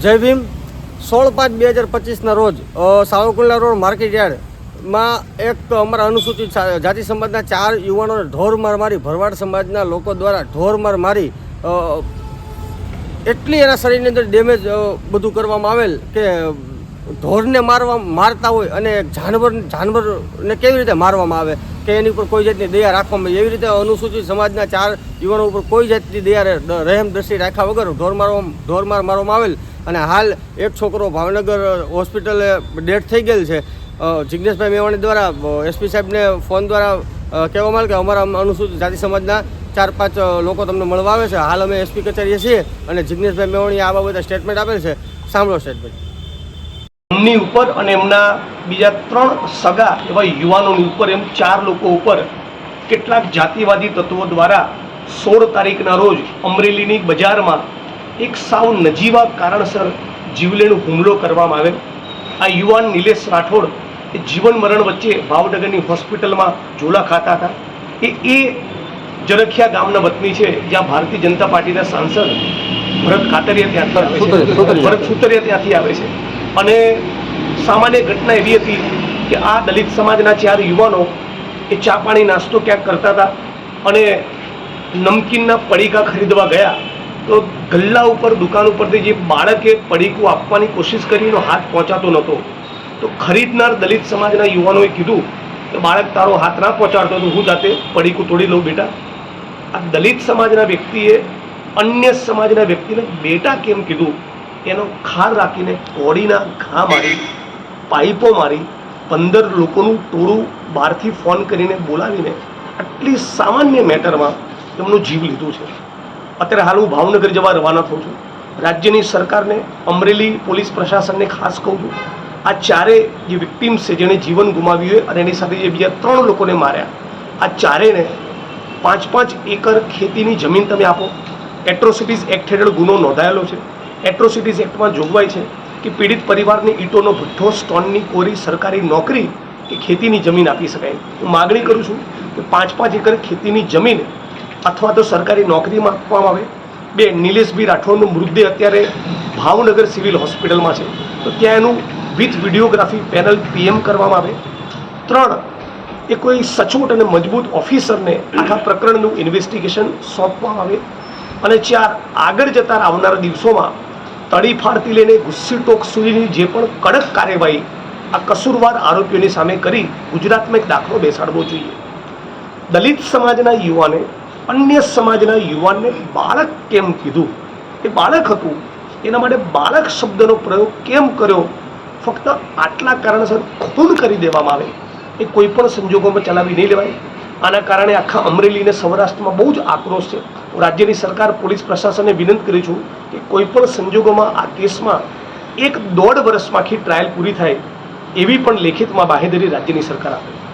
જય ભીમ. સોળ પાંચ બે હજાર પચીસના રોજ સાવરકુંડલા રોડ માર્કેટ યાર્ડમાં એક અમારા અનુસૂચિત જાતિ સમાજના ચાર યુવાનોને ઢોર માર ભરવાડ સમાજના લોકો દ્વારા ઢોર માર મારી એટલી એના શરીરની અંદર ડેમેજ બધું કરવામાં આવેલ કે ઢોરને મારવા મારતા હોય અને જાનવર જાનવરને કેવી રીતે મારવામાં આવે? કે એની ઉપર કોઈ જાતની દયા રાખવામાં આવે. એવી રીતે અનુસૂચિત સમાજના ચાર યુવાનો ઉપર કોઈ જાતની દયા રહેમ દ્રષ્ટિ રાખ્યા વગર ઢોર મારવા ઢોરમાર મારવામાં આવેલ. અને હાલ એક છોકરો ભાવનગર હોસ્પિટલે ડેથ થઈ ગયેલ છે. જિજ્ઞેશભાઈ મેવાણી દ્વારા એસપી સાહેબને ફોન દ્વારા કહેવામાં આવે કે અમારા અનુસૂચિત જાતિ સમાજના ચાર પાંચ લોકો તમને મળવા આવે છે. હાલ અમે એસપી કચેરીએ છીએ અને જિજ્ઞેશભાઈ મેવાણીએ આ બાબતે સ્ટેટમેન્ટ આપેલ છે. સાંભળો સ્ટેટમેન્ટ. એમની ઉપર અને એમના બીજા ત્રણ સગા એવા યુવાનોની ઉપર એમ ચાર લોકો ઉપર કેટલાક જાતિવાદી તત્વો દ્વારા સોળ તારીખના રોજ અમરેલીની બજારમાં એક સાવ નજીવા કારણસર જીવલેણ હુમલો કરવામાં આવેલ. આ યુવાન નિલેશ રાઠોડ એ જીવન મરણ વચ્ચે ભાવનગરની હોસ્પિટલમાં ઝોલા ખાતા હતા. એ એ જરખિયા ગામના વતની છે જ્યાં ભારતીય જનતા પાર્ટીના સાંસદ ભરત ખાતરિયા ત્યાંથી આવે છે. ભરત સુતરિયા ત્યાંથી આવે છે. અને સામાન્ય ઘટના એવી હતી કે આ દલિત સમાજના ચાર યુવાનો એ ચા પાણી નાસ્તો ક્યાંક કરતા હતા અને નમકીનના પડીકા ખરીદવા ગયા, તો ગલ્લા ઉપર, દુકાન ઉપરથી જે બાળકે પડીકું આપવાની કોશિશ કરી, એનો હાથ પહોંચાતો નહોતો. તો ખરીદનાર દલિત સમાજના યુવાનોએ કીધું કે, બાળક, તારો હાથ ના પહોંચાડતો તો હું જાતે પડીકું તોડી લઉં, બેટા. આ દલિત સમાજના વ્યક્તિએ અન્ય સમાજના વ્યક્તિને બેટા કેમ કીધું? એનો ખાર રાખીને કોડીના ઘા મારી, પાઇપો મારી, પંદર લોકોનું ટોળું બહારથી ફોન કરીને બોલાવીને આટલી સામાન્ય મેટરમાં એમનું જીવ લીધું છે. અત્યારે હાલ હું ભાવનગર જવા રવાના થઉં છું. રાજ્યની સરકારને, અમરેલી પોલીસ પ્રશાસનને ખાસ કહું છું, આ ચારે જે વિક્ટીમ્સ છે જેણે જીવન ગુમાવ્યું હોય અને એની સાથે જે બીજા ત્રણ લોકોને માર્યા, આ ચારેને પાંચ પાંચ એકર ખેતીની જમીન તમે આપો. એટ્રોસિટીઝ એક્ટ હેઠળ ગુનો નોંધાયેલો છે. એટ્રોસિટીઝ એક્ટમાં જોગવાઈ છે કે પીડિત પરિવારને ઈંટોનો ભઠ્ઠો સ્ટોનની કોરી સરકારી નોકરી કે ખેતીની જમીન આપી શકાય. હું માગણી કરું છું કે પાંચ પાંચ એકર ખેતીની જમીન અથવા તો સરકારી નોકરીમાં આપવામાં આવે. બે નિલેશભાઈ રાઠોડનું મૃતદેહ અત્યારે ભાવનગર સિવિલ હોસ્પિટલમાં છે. તો ત્યાં એનું વિથ વિડીયોગ્રાફી પેનલ પીએમ કરવામાં આવે. ત્રણ, એ કોઈ સચોટ અને મજબૂત ઓફિસરને આખા પ્રકરણનું ઇન્વેસ્ટિગેશન સોંપવામાં આવે. અને ચાર, આગળ જતા આવનારા દિવસોમાં તડીફાડથી લઈને ગુસ્સી ટોક સુધીની જે પણ કડક કાર્યવાહી આ કસૂરવાર આરોપીઓની સામે કરી ગુજરાતમાં એક દાખલો બેસાડવો જોઈએ. દલિત સમાજના યુવાને, અન્ય સમાજના યુવાનને બાળક કેમ કીધું? એ બાળક હતું. એના માટે બાળક શબ્દનો પ્રયોગ કેમ કર્યો? ફક્ત આટલા કારણસર ખૂન કરી દેવામાં આવે. એ કોઈ પણ સંજોગોમાં ચલાવી નહીં લેવાય. આના કારણે આખા અમરેલી અને સૌરાષ્ટ્રમાં બહુ જ આક્રોશ છે. હું રાજ્યની સરકાર, પોલીસ પ્રશાસનને વિનંતી કરું છું કે કોઈ પણ સંજોગોમાં આ કેસમાં એક દોઢ વર્ષમાં આખી ટ્રાયલ પૂરી થાય એવી પણ લેખિતમાં બાહેધરી રાજ્યની સરકાર આપે.